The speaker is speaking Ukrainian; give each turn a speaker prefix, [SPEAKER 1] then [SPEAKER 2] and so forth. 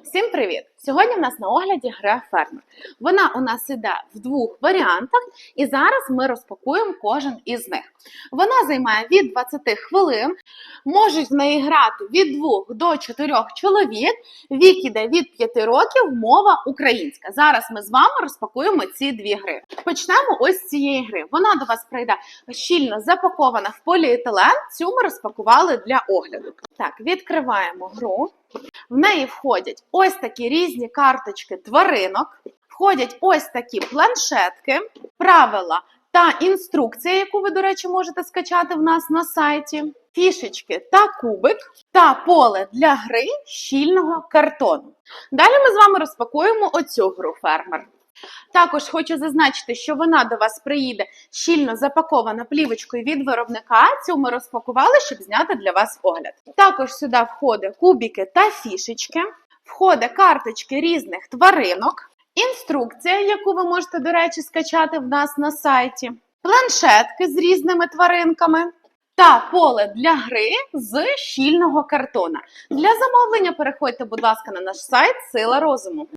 [SPEAKER 1] Всім привіт! Сьогодні в нас на огляді гра фермер. Вона у нас іде в двох варіантах, і зараз ми розпакуємо кожен із них. Вона займає від 20 хвилин, можуть в неї грати від 2 до 4 чоловік. Вік іде від 5 років, мова українська. Зараз ми з вами розпакуємо ці дві гри. Почнемо ось з цієї гри. Вона до вас прийде щільно запакована в поліетилен. Цю ми розпакували для огляду. Так, відкриваємо гру. В неї входять ось такі різні карточки тваринок, входять ось такі планшетки, правила та інструкція, яку ви, до речі, можете скачати в нас на сайті, фішечки та кубик, та поле для гри щільного картону. Далі ми з вами розпакуємо оцю гру фермер. Також хочу зазначити, що вона до вас приїде щільно запакована плівочкою від виробника. Цю ми розпакували, щоб зняти для вас огляд. Також сюди входить кубики та фішечки, входить карточки різних тваринок, інструкція, яку ви можете, до речі, скачати в нас на сайті, планшетки з різними тваринками. Та поле для гри з щільного картона. Для замовлення переходьте, будь ласка, на наш сайт Сила розуму.